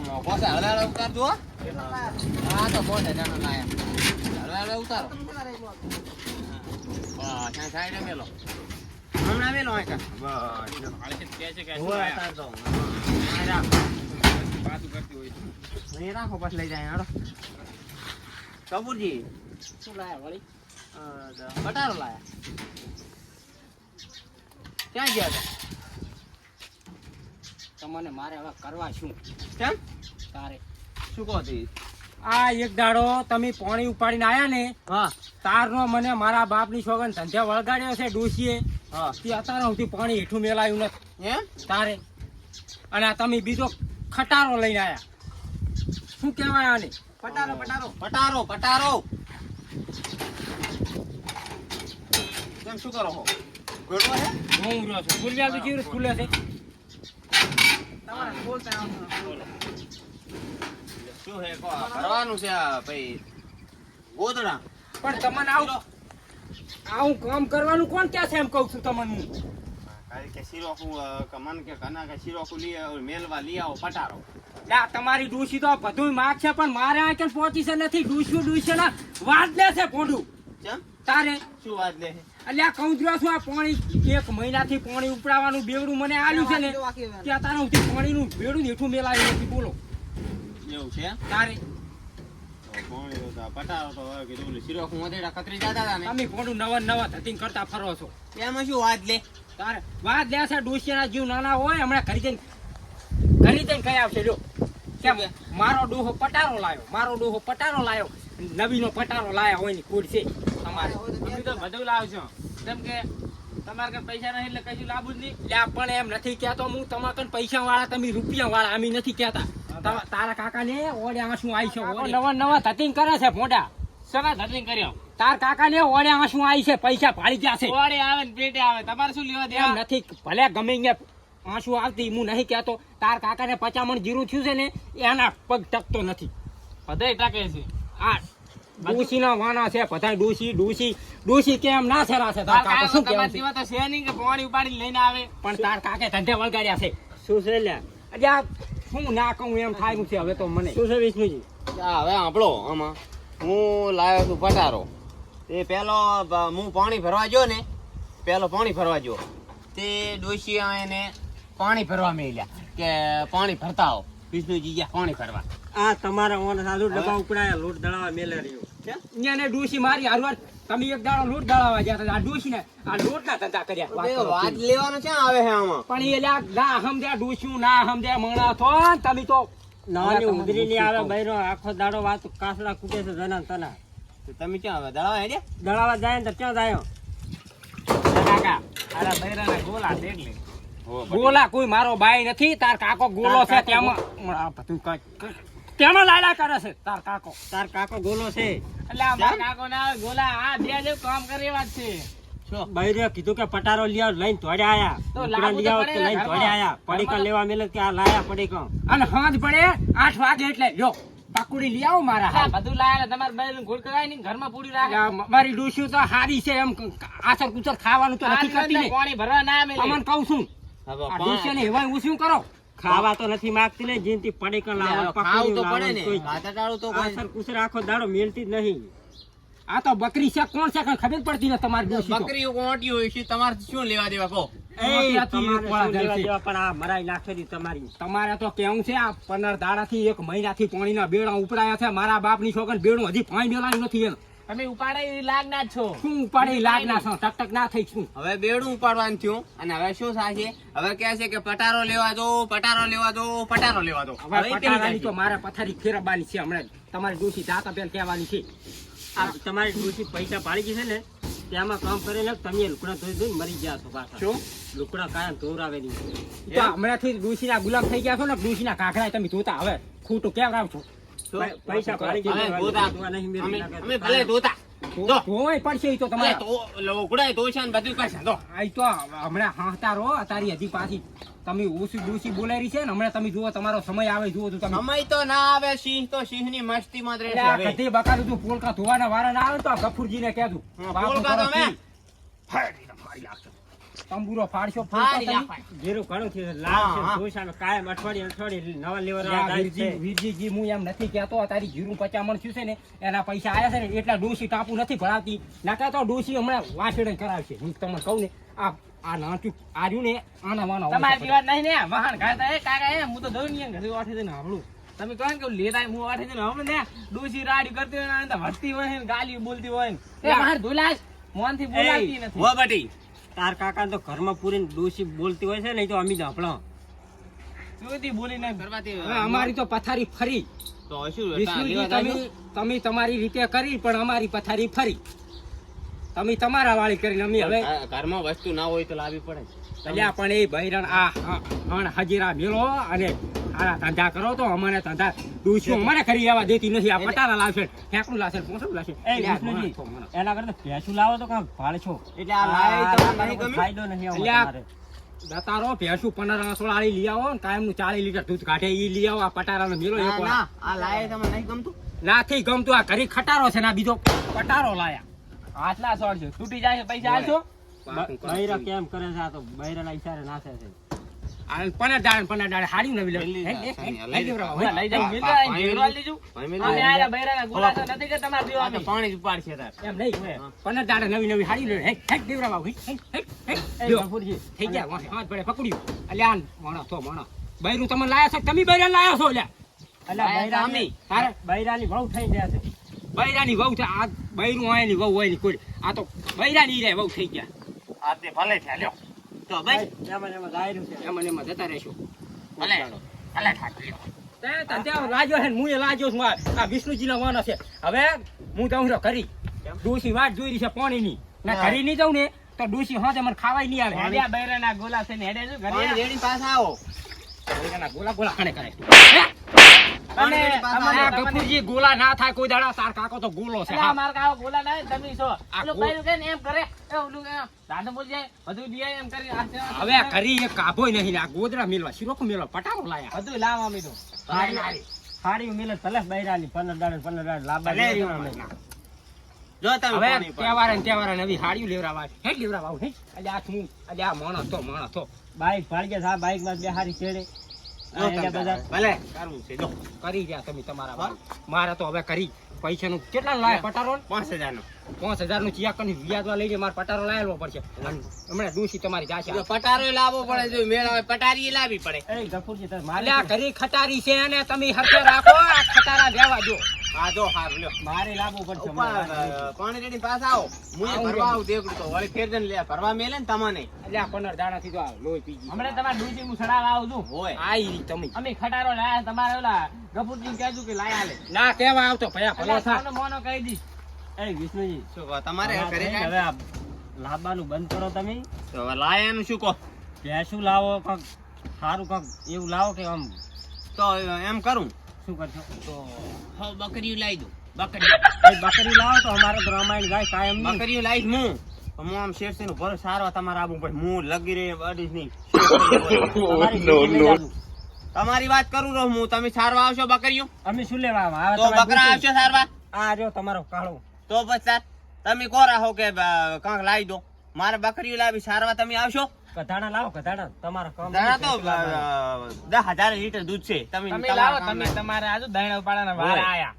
મોકો છે હળવે ઉતાર જુઓ હા. તો બોલ ને જાણો લાયા હળવે હળવે ઉતારો. હા સાઈડે મેલો. હમણાં મેલો તો. હા રાખો. પછી લઈ જાય હાલો. કપૂરજી. શું લાયા વળી? અ, લાયા. ક્યાં ગયા હતા? તમને મારે હવે કરવા શું? કેમ? તારે. શું કહો તી? આ એક દાડો તમે પાણી ઉપાડીને આયા ને હા. તારનો મને મારા બાપની સોગન ધંધે વળગાડ્યો છે ડોસીએ હા. તે અત્યારે સુધી પાણી હેઠું મેલાયું નથી. એમ તારે. અને આ તમે બીજો ખટારો લઈને આયા. શું કહેવાય આને? પટારો પટારો. પટારો પટારો. કેમ શું કરો છો ગોળવો છે હું રહ્યો છું. ગુલિયા તો કેવી રીતે ખુલે છે? શું હે કો કરવાનું છે આ ભાઈ ગોદડા પણ તમને આવું આવું કામ કરવાનું કોણ ક્યાં છે એમ કહું છું તમને? કે શીરોકું કમન કે કના કે શીરોકું લઈ આવો મેલવા લઈ આવો પટારો. લા તમારી ડૂસી તો બધું માગ છે પણ મારે આ કે પહોંચી છે નથી. ડૂસ્યું ડૂસ્યું ના વાત લે છે કેમ તારે શું વાત લે છે? એટલે આ કહું છું આ પાણી? એક મહિનાથી પાણી ઉપડાવવાનું બેવડું મને આલ્યું છે ને ત્યાં તારા હું પાણીનું બેડું હેઠું મેલાવ્યું નથી બોલો. એવું છે? તારે. તો કોણ પટારો તો હવે કીધું ઓલું શીરોકું વધેડા કતરી જતા હતા ને. તમે પોંડું નવા નવા ધતિંગ કરતા ફરો છો? એમાં શું વાત લે? તારે વાત લે છે ડોશીના જીવ નાના હોય હમણાં ઘરી જઈને ઘરી જઈને કઈ આવશે જો કેમ? મારો ડોહો પટારો લાયો મારો ડોહો પટારો લાયો નવીનો પટારો લાયા હોયની કુડ છે. તમારે. તો બધું લાવશો કેમ કે તમારે કઈ પૈસા નહીં એટલે કશું લાભ જ નહીં. લ્યા પણ એમ નથી કહેતો હું તમારા કન પૈસા વાળા તમે રૂપિયા વાળા અમે નથી કહેતા. તારા કાકા ને આવી છે. નવા નવા ધતિંગ કરે છે મોટા સગા ધતિંગ કર્યો? તાર કાકા ને ઓડે આવી છે પૈસા ભાળી ગયા છે. ઓડે આવે ને પેટે આવે. તમારે શું લેવા એમ દેવા? નથી ભલે ગમે અહીંયા આંસુ આવતી હું નહીં કહેતો. તાર કાકા ને પચામણ જીરું થયું છે ને એના પગ ટકતો નથી. બધાય ટકે છે. આ ડૂસી ના વાના છે બધા ડૂસી ડૂસી ડૂસી કેમ ના છે છે? તાર કાકા શું કેમ છે? તો છે નહીં કે પાણી ઉપાડીને લઈને આવે. પણ તાર કાકે ધંધે વળગાડ્યા છે. શું છે લ્યા? અરે આ શું ના કહું એમ થાય છે હવે તો મને. શું છે વિષ્ણુજી? હવે આપણો આમાં. હું લાવ્યો છું પટારો તે પેલો હું પાણી ભરવા ગયો ને પેલો પાણી ભરવા ગયો. તે ડોસી એને પાણી ભરવા મેલ્યા કે પાણી ભરતા આવો. વિષ્ણુજી ગયા પાણી ભરવા. આ તમારા ઓન સાધુ ડબ્બા ઉપડાયા લોટ દળાવા મેલે રહ્યો. ને ડૂસી મારી હારવાર તમે એક દાડો લોટ દળાવા ગયા હતા. આ ડૂસી ને આ લોટ ના ધંધા કર્યા. વાત લેવાનો ક્યાં આવે છે આમાં? પણ એ ના સમજ્યા ડૂસ્યું ના સમજ્યા મણા તો તમે તો નાની ઉંદરી ની આવે બૈરો આખો દાડો વાત કાસડા કૂટે છે જના તના. તમે ક્યાં આવે? દળાવા હેડે દળાવા જાય ને તો ક્યાં જાય? કાકા આલા બૈરાના ગોલા દેખ ગોલા કોઈ મારો બાઈ નથી તાર કાકો ગોલો છે તેમાં આ બધું કઈ તેમાં લાયલા કરે છે. તાર કાકો. તાર કાકો ગોલો છે. એટલે આ કાકો ના ગોલા આ બે જે કામ કરી વાત છે. બૈરે કીધું કે પટારો લઈને આયા. ને લઈને. આયા. પડીકા લેવા મેલે કે આ લાયા પડીકા અને હાથ પડે આઠ વાગે એટલે લ્યો પકડી લઈ આવો મારા બધું લાયેલા તમારે બૈરું ઘોડ કરાય નહીં ઘરમાં પૂરી રાખે. મારી ડોશીઓ તો હારી છે એમ આસર કુચર ખાવાનું તો નથી કરતી ને. પાણી ભરવા ના મેલે. તમને કહું છું કરો. ખાવા તો નથી માંગતી ને જીનથી પડીકા લાવો ખાવું તો પડે ને. લાવો તો કોઈ સર કુસર આખો દાડો મેલતી જ નહીં. આ તો બકરી છે કોણ છે ખબર પડતી ને તમારી ડોશી બકરી ઓટી હોય છે તમારે શું લેવા દેવા કહો? એ તમારે એક વાળા શું લેવા દેવા પણ આ મરાઈ નાખેલી તમારી. તમારે તો કેવું છે આ પંદર દાડાથી એક મહિનાથી પાણીના બેડા ઉપડાયા છે મારા બાપની છોકર બેડું હજી પાણી મેલાયું નથી એમ. તમે ઉપાડે એ લાગના જ છો. શું ઉપાડી લાગ ના છો. ટક ટક ના થઈ શું હવે બેડું ઉપાડવાનું થયું અને હવે શું થાય છે હવે કહે છે કે પટારો લેવા દો પટારો લેવા દો પટારો લેવા દો. હવે પટારાની તો મારા પથારી ફેરવવાની છે હમણાં. તમારી ડોશી જાતા પેલ કહેવાની છે. આ તમારી ડોશી પૈસા પાડી ગઈ છે ને ત્યાંમાં કામ કરીને તમે લુકડા ધોઈ ધોઈ મરી ગયા છો પાછા. શું? લુકડા કાયમ ધોરાવે નહીં હમણાંથી ડોશીના ગુલામ થઈ ગયા છો ને ડોશીના કાંકરા તમે જોતા હવે ખોટું કેમ રાવ છો પૈસા અમે ને ભલે ધોતા ધોવાય પડશે તો તમારે. તમારે ધોશે ને બધું કરશે. તો આ તો હમણાં હાંસતા રહો તારી હજી પાછી. તમે ઓછી ડોશી બોલાવી છે ને હમણાં તમે જુઓ તમારો સમય આવે જુઓ તો તમે. સમય તો ના આવે સિંહ તો સિંહની મસ્તી માં હવે. ગધી બકાલું તું પોલકા ધોવાના વારા ના આવે તો કહેતું હા, બાપુ પોલકા તો કરો મેં. ઈ. તંબુરો ફાડશો ફાડી નાખાય. જીરું ઘણું થયું છે. લાલ છે હા. કાયમ અઠવાડિયે અઠવાડિયે નવા લેવર તમે. વીરજી વીરજીજી હું એમ નથી કહેતો તારી જીરું પચામણ થયું છે ને એના પૈસા આયા છે ને એટલા ડોસી ટાપુ નથી ભરાવતી. નાકા તો ડોસી હમણાં વાસેડે કરાવશે. હું તમને કહું ને આ આ નાચું આર્યું ને આના વાના તમારી વાત નહીં ને વાહન ખાતા એ કાકા એ હું તો દઉં ને ઘરે વાઠી દઈને હમણું તમે કહો ને કે લેતા હું વાઠી દઈને હમણાં ને ડોસી રાડી કરતી હોય ને વર્તી હોય ને ગાલી બોલતી હોય ને. એ વાહન ધોલાશ મોનથી બોલાતી નથી. હો બટી તાર કાકા તો ઘરમાં પૂરી ડોસી બોલતી હોય છે નહીં તો અમી જ આપણો સુધી બોલીને કરવાથી હવે અમારી તો પથારી ફરી. તો શું તમે તમે તમારી રીતે કરી પણ અમારી પથારી ફરી. તમે તમારા વાળી કરીને અમે હવે ઘરમાં વસ્તુ ના હોય તો લાવવી પડે. અલ્યા પણ એ બૈરણ આ હણ હજીરા અને આ ધંધા કરો તો અમને ધંધા. ડૂસ્યો અમારે કરી આવવા દેતી નથી? આ પટારા લાવશે. ઠેકડું લાવશે પોસડું લાવશે. એ એના કરતા ભેંસું લાવો તો કાંઈક ભાળશો. એટલે આ લાય તો ફાયદો નથી અમારે. દતારો ભેંસું પંદર સોળાળી લઈ આવો ને કાયમનું ચાલીસ લીટર દૂધ કાઢે ઈ લઈ આવો આ પટારાનો મેળો એક ના, આ લાય તમને નહીં ગમતું. નાથી ગમતું આ ઘરી ખટારો છે ને બીજો પટારો લાયા. આટલા સોળ છે. તૂટી જાય પૈસા આલશો? બૈરા કેમ કરે છે આ તો? બૈરાના ઈશારે નાખે છે. આ પંદર દાડે ને પંદર દાડે હારી નવી. લઈ મિલ મેં અને કીધું, આયા બૈરાના ગુલાસો નથી કે તમારે પાણી જ તાર એમ નહીં નવી નવી થઈ ગયા વાહ, હાથ પડે પકડ્યું અલ્યા આન, મોણો તો મોણો બૈરું તમે લાયા છો તમે બૈરા લાયા છો લ્યા અલ્યા બૈરા બૈરાની તારે બૈરાની વહુ થઈ ગયા છે બૈરાની વહુ છે આ બૈરું ની વહુ હોયની કોઈ આ તો બૈરાની રે વહુ થઈ ગયા આ તે ભલે છે લ્યો તો ભાઈ. એમાં એમાં દાયરું છે. એમાં એમાં જતા રહેશું. ભલે. ભલે ઠાક લ્યો તે તંતે લાજો હે ને મુએ લાજો છું. આ આ વિષ્ણુજીનો છે. હવે હું જાઉં છું કરી ડોસી વાટ જોઈ રહી છે પાણીની. ના હા. નહીં જાઉં ને તો ડોસી હાથે મને ખાવાય નહીં આવે. હેડ્યા બૈરાના ગુલાબ થઈને હેડે શું ઘરે. રેડી પાછા આવો. બૈરાના ગોલા કરે. ના થાય કોઈ દાડા તાર કાકો તો ગોલો છે મારા કાકા ગોલા ના તમે એમ કરે. એ ઓલું કે દાદા બોલી જાય બધું દિયા એમ કરી. આ છે, આ છે. હવે કરી એ કાભોય નહીં આ ગોદડા મેલવા શિરોકો મેલવા પટારો લાયા. બધું લાવ અમે તો. સાડી મિલે બૈરાની પંદર દાડે ને પંદર દાડે લાંબા ભલે દિવસ જો તમે હવે પાણી પાડો. તહેવારે ને તહેવારે નવી હાડીઓ લેવરાવા હે લેવરાવા હે? એટલે આ હું એટલે આ તો માણસ તો. બાઈક ભાડી ગયા છે, બાઈકમાં બે હારી ચેડે જો આ એના તમે બધા ભલે કરવું છે જો. કરી ગયા તમે તમારા મારે. તો હવે કરી. પૈસાનું કેટલા લાયા? પટારો પાંચ હજાર નો પાંચ હજારનું ચિયા કરી લઈ જાય મારે પટારો લાયેલો પડશે. હમણાં ડૂસી તમારી જાશે. પટારો લાવવો પડે જો મેળ આવે પટારી લાવી પડે. એ ગફુરજી તમે મારે ઘરી ખટારી છે અને તમે હરખે રાખો આ ખટારા દેવા દો. હા જો હાર લ્યો. મારે લાવવું પડશે પાણી રેડી પાસ આવો. હું ભરવા આવું દેખડું તો. વળી ફેર જઈને લે ભરવા મેલે ને તમને. અલ્યા પંદર દાડા થી તો આવ લોહી પી ગઈ હમણાં તમારે ડૂસી હું સડાવવા આવું છું. હોય. આઈ તમે. અમે ખટારો લાયા તમારે ઓલા ગફુરજી કહેજો કે લાયા લે. ના કેવા આવતો ભયા ભલો થા મોનો મોનો કહી દીશ એ વિષ્ણુજી. શું કહો તમારે હવે ઘરે હવે આ લાંબાનું બંધ કરો તમે. તો હવે એમ શું કહો? ભેંસું લાવો કંઈક સારું કંઈક એવું લાવો કે આમ તો એમ કરું. શું કરશો? તો હવે બકરીઓ લાવી દઉં. બકરી. બકરી લાવો તો અમારે તો રામાયણ ગાય કાયમ બકરીઓ બકરીયું લાવીશ હું હું આમ શેરસી નું ભરો સારો તમારે આવું પણ હું લગી રે અડીશ નહીં. તમારી વાત કરું રહું હું. તમે સારવા આવશો બકરીઓ? અમે શું લેવા આવા? તો બકરા આવશો સારવા આ જો તમારો કાળો. તો પછી તમે કોરા હો કે કાંક લાવી દો? મારે બકરીઓ લાવી સારવા તમે આવશો? કધાણા લાવો કધાણા. તમારા કામ દાણા તો ભેંસું લાવવાના. અ, દસ હજાર લીટર દૂધ છે. તમે તમે લાવો તમે તમારે આજુ દાણા ઉપાડવાના વાર આયા.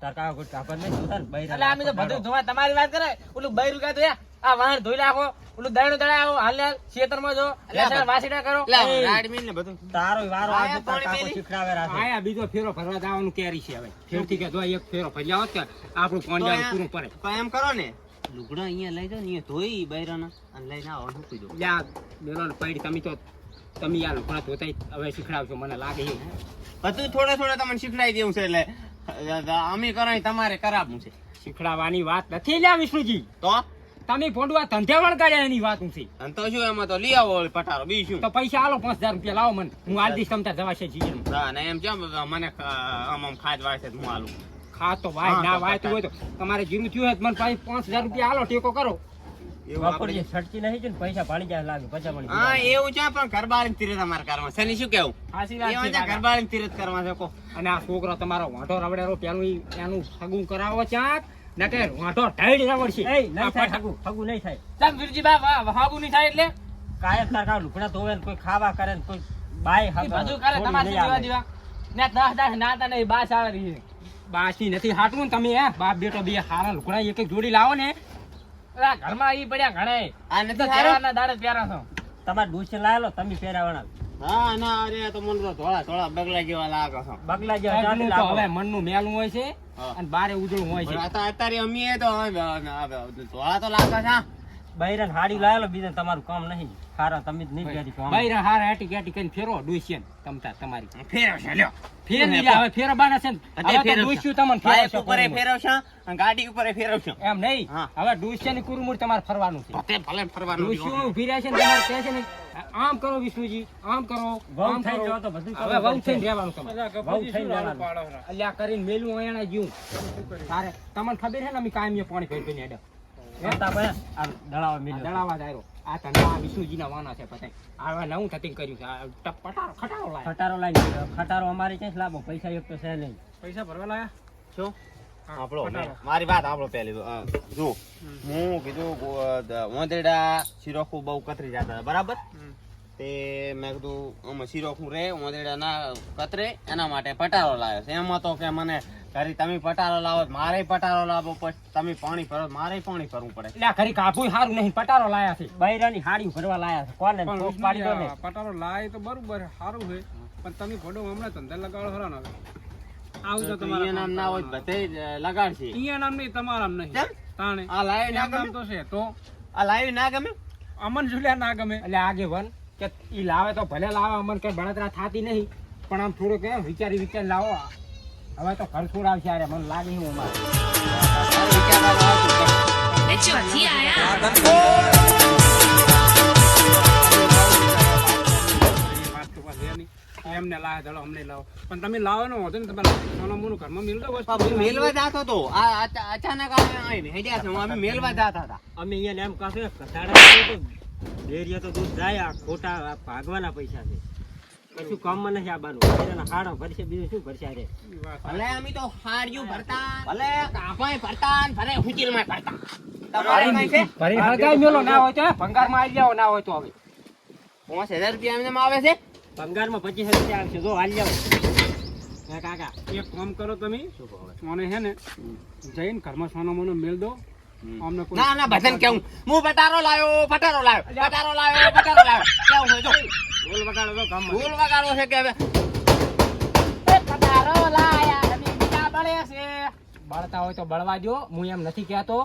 તાર કાકા કોઈ કાપડ નહીં ને, બૈરા એટલે અમે તો બધું જોવા તમારી વાત કરે ઓલું બૈરું કાં યા, આ વાહન ધોઈ નાખો ઓલું દહીણું દળાવો હાલ ને ખેતરમાં જો અલ્યા, વાસીડા કરો રાડમીન ને બધું. તારો વારો આજે પાણી કાકો મેલી? રાખે. આયા બીજો ફેરો ભરવા જવાનું કેરી છે હવે. ફેરથી કે જો એક ફેરો ભરી આવો કે આપણું તો પૂરું પડે. તો એમ કરો ને. લુગડા અહીંયા લઈ જાઓ ને અહીંયા ધોઈ બૈરાના અને લઈને આવો મૂકી દો યા બેરોને પડી તમે તો તમે યાર લુગડા ધોતા હવે શીખડાવશો મને લાગે છે બધું થોડા થોડા તમને શીખડાવી દેવું છે એટલે અમે કરો તમારે કરાવવું છે. શીખડાવવાની વાત નથી લ્યા વિષ્ણુજી. તો? તમે ભોંડવા ધંધે વળગાડ્યા એની વાત હું અને તો શું એમાં તો લઈ આવો પટારો બી શું? તો પૈસા આલો પાંચ હજાર રૂપિયા લાવો મને. હું આલ દઈશ તમતા જવા છે જીજન ને એમ કેમ મને આમ આમ ખાજ વાળશે હું આલું. ખા તો વાય ના વાય તો હોય તો. તમારે જીરું થયું હોય તો મને પાંચ પાંચ હજાર રૂપિયા આલો ટેકો કરો. છટકી નહીં છે ને પૈસા ભાડી જાય લાગે પૈસા હા એવું છે પણ ઘર બાર તીરથ અમારે છે ને શું કેવું? હાચી વાત એવા છે ઘર બાર તીરથ કરવા છે કો. અને આ છોકરો તમારો વાંઢો રવડેરો પેલું એનું સગું કરાવો ચાક ના કે એ નહીં થાય ઠગુ ઠગુ નહીં થાય. ચમ વીરજી બા વાહ, નહીં થાય એટલે? કાયમ તાર કાં લુગડા ધોવે ને કોઈ ખાવા કરે ને કોઈ બાય ઈ બધું કરે તમારે નહીં શું આવે. દેવા? દેવા ને દસ દસ નાતા નહીં બાસ આવે રહી બાસી નથી હાટવું તમે હે? બાપ બેટો બે હારા લુકડા એક એક જોડી લાવો ને. ઘરમાં ઈ પડ્યા ઘણા. આ તો નથી દાડે પહેરા છો. તમારે ડૂસે લાયેલો તમે પહેરાવાના હા ના અરે તો મન તો થોડા થોડા બગલા જેવા લાગો છો. બગલા જેવા હવે મનનું મેલું હોય છે. અને બારે ઉજળું હોય છે. અત્યારે અમીએ તો ધોળા તો લાગે છે બૈરન હાડી લાયેલો બીજા તમારું કામ નહીં. હારા તમે જ નહીં પહેરી કામ. આમ. બૈરા હારા હેટી ગેટી કઈ ફેરો ડોસિયન તમતા તમારી. ફેરવશે લ્યો. ફેર નહીં હવે ફેરો બાના છે હવે તો ફેરવશે. ડોસ્યું તમને બાઇક ઉપર. ફેરવશે અને ગાડી ઉપર ફેરવશે. એમ નહીં. હવે ડોસિયાની કુરુમુર તમારે ફરવાનું છે. ભલે ભલે ફરવાનું ડોસ્યું ઊભી રહે છે ને તમારે કહે છે ને આમ કરો વિષ્ણુજી આમ કરો આમ થઈને કરો. તો બધું હવે વહુ. થઈને રહેવાનું તમારે. વહુ થઈને રહેવાનું. અલ્યા કરીને મેલું અહીંયા જીવ તારે તમને ખબર છે ને અમે કાયમી પાણી ભરી ભરીને હેડે આ દળાવા આયરો. આ તને આ વિષ્ણુજીના વાના છે પતાય આ નવું થતી કર્યું છે. પટારો ખટારો લાય. ખટારો અમારે ક્યાંય લાવો પૈસા એક તો છે નહીં. પૈસા ભરવા લાયા? શું આપણો મારી વાત આપણો પહેલી જો હું કીધું ઓંધેડા શિરોખું બહુ કતરી જતા હતા બરાબર? તે મેં કીધું આમાં શિરોખું રે ઓંધેડા ના કતરે એના માટે પટારો લાવ્યો છે. એમાં તો કે મને ઘરે તમે પટારો લાવો મારે પટારો લાવો પછી તમે પાણી ભરો મારે પાણી ભરવું પડે. એટલે ખરી કાપુ સારું નહીં પટારો લાયા છે. બૈરાની હાડી ભરવા લાયા છે. કોને પટારો લાય તો બરોબર સારું છે. પણ તમે ભડો હમણાં ધંધા લગાડો ખરા ને હવે આવું તો તો તમારા ઈ નામ ના હોય બધાય લગાડશે. અહીંયા નામ નહીં તમારા નામ નહીં. તાણે. આ લાવી ના ગમે? તો છે તો. આ લાવી ના ગમે? અમન જુલિયા ના ગમે. એટલે આગે વન કે ઈ લાવે તો ભલે લાવે અમને કઈ બળતરા થાતી નહીં. પણ આમ થોડું કે વિચારી વિચારી લાવો. હવે તો ઘર છોડાવશે અરે મને લાગે હું અમારે. એમને ચાલો અમને લાવો પણ તમે લાવો ને વાંધો ને તમે સોના મોનું ઘરમાં મિલ દો બસ પણ હું મેલવા જાતો તો આ અચાનક આવીને હેડ્યા છે અમે મેલવા જાતા હતા અમે અહીંયા એમ કહે કટાડા તો તો દૂધ જાય આ ખોટા ભાગવાના પૈસા છે કશું કામમાં નથી આવવાનું બૈરાના હાડો ભરશે બીજું શું ભરશે અરે ભલે અમે તો હાર્યું ભરતા ભલે કાપાય ભરતા ભલે ભલે હુચીલમાંય ભરતા તમારે ભરી હળગાઈ મેલો ના હોય તો ભંગારમાં આવી જાવ ના હોય તો હવે પાંચ હજાર રૂપિયા એમને આવે છે ભંગારમાં પચીસ રૂપિયા આવશે. જો હાલ જાવ હે કાકા એક કામ કરો તમે. મને હે ને જઈને ઘરમાં સોના મોનું મેળ દો ના ના ભજન કેવું? હું પટારો લાયો પટારો લાયો પટારો લાયો પટારો લાયો. કેવું હોય જો? ઢોલ વગાડો તો ગામમાં ભૂલ વગાડો છે કે હવે? બળતા હોય તો બળવા દો હું એમ નથી કહેતો?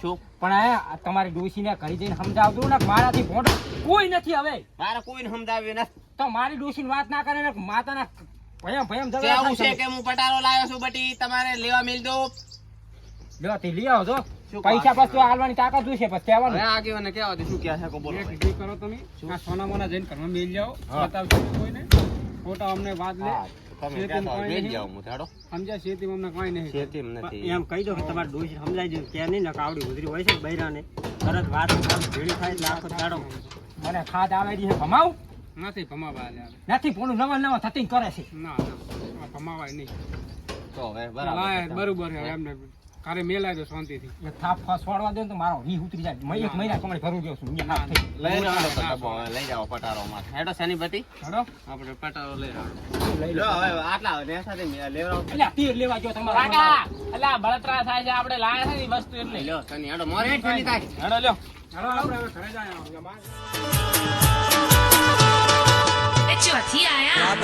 પણ તમારી તમારી ડોશીને ઘરે જઈને સમજાવતું ને મારાથી ભોંડ કોઈ નથી હવે. મારા કોઈને સમજાવ્યું નથી. તો મારી ડોશીની વાત ના કરે ને માતાના ભયમ ભયમ કેવું છે કે હું પટારો લાવ્યો છું બટી તમારે લેવા મિલ દો. લ્યો તે લઈ આવો જો પૈસા પછી હાલવાની તાકાત જોઈશે પછી કહેવાનું હવે આગેવાને કેવા દે શું કહે છે કો બોલો એક કરો તમે. આ સોના મોના જઈને ઘરમાં મેલ જાઓ. બતાવજો કોઈને. ખોટા અમને વાત લે. એમ કહી દો કે તમારે ડોશી સમજાય દો કે નહીં ને કાવડી ઉધરી હોય છે બૈરાને. તરત વાત ભેળી થાય એટલે આખો દાડો મને ખાધ આવે છે ભમાવ. નથી ભમાવા નથી પોણું નવા નવા થતી કરે છે. ના ના ભમાવાય નહીં. તો હવે બરાબર બરોબર છે એમને કારે મેલાય દો શાંતિથી. એ થાપ ફાસ છોડવા દે ને તો મારો વી ઉતરી જાય. મય એક મહિના કમાણી ભરું ગયો છું. લઈ જાઓ તો ડબ્બો લઈ જાવ પટારો માં હેડો શેની બટી હેડો. આપણે પટારો લઈ આવો લઈ લો. હવે આટલા ને સાથે લેવરાવ અલ્યા તીર લેવા ગયો તમારો. કાકા એટલે બળતરા થાય છે આપણે લાયા છે ની વસ્તુ એટલે. લ્યો સની હેડો મોરે. ફેરી થાય હેડો લ્યો. હેડો આપણે હવે ઘરે જાય 就起呀